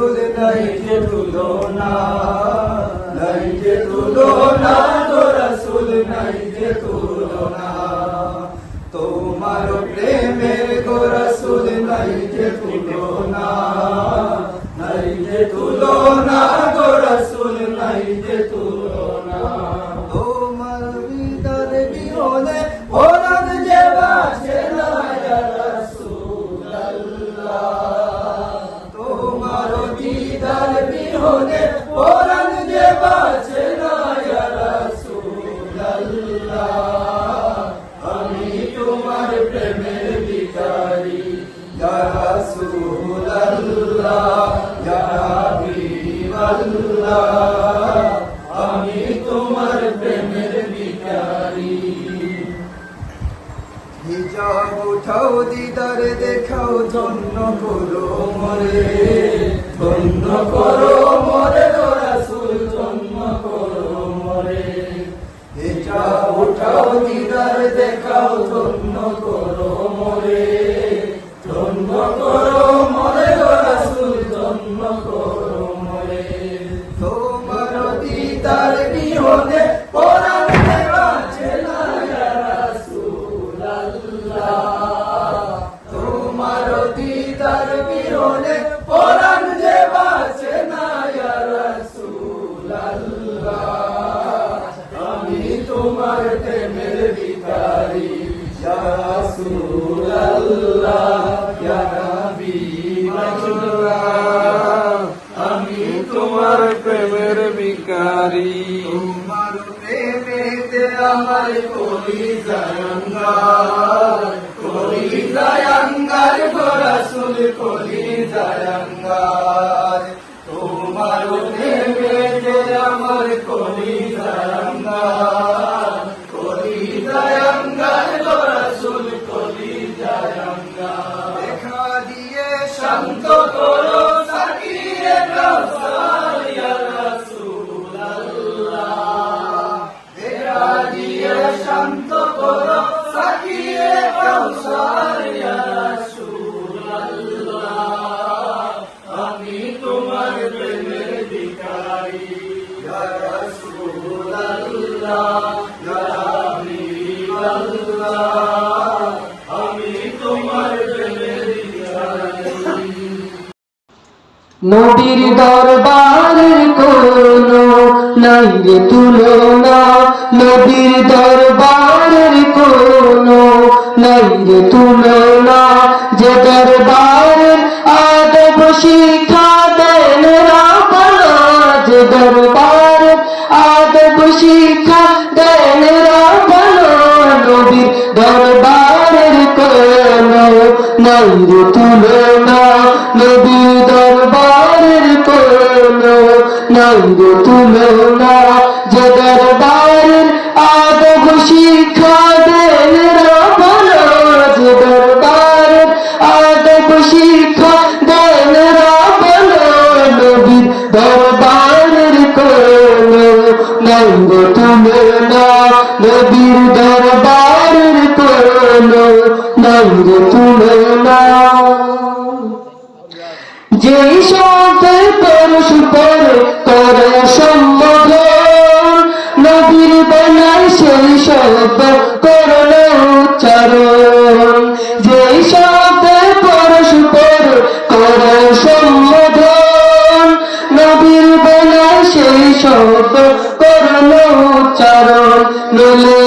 রাসূল নাইকে তুলো না নাইকে তুলো না তো রসুল নাই যে আমি তোমার প্রেমের ভিখারি। হিজাব উঠাও দিদার দেখাও ধন্য করো মরে। ধন্য করো মরে রাসূল ধন্য করো মরে। হিজাব উঠাও দিদার দেখাও ধন্য করো মরে। ধন্য করো আমার কলি জায়ঙ্গার কলি জায়ঙ্গার গো রাসূল কলি জায়ঙ্গার তোমার প্রেমেতে আমার কলি জায়ঙ্গার কলি জায়ঙ্গার গো কলি জায়ঙ্গার দেখা দিয়ে শান্ত নবীর দরবারের কোনো নাই রে তুলনা নবীর দরবারের কোনো নাই রে তুলনা যে দরবারের দরবারের কোনো নাই রে তুলনা নবী দরবারের কোনো নাই রে তুলনা যে যে দরবারের আদব শিক্ষা দেন নবীর দরবারের কোনো নাই রে তুলনা যেই সাথে পরশ পরে করে সম্বোধন, নবীর বেলায় সেই শব্দ করলে উচ্চারণ। যেই সাথে পরশ পরে করে সম্বোধন, নবীর বেলায় সেই শব্দ করলে উচ্চারণ। নলে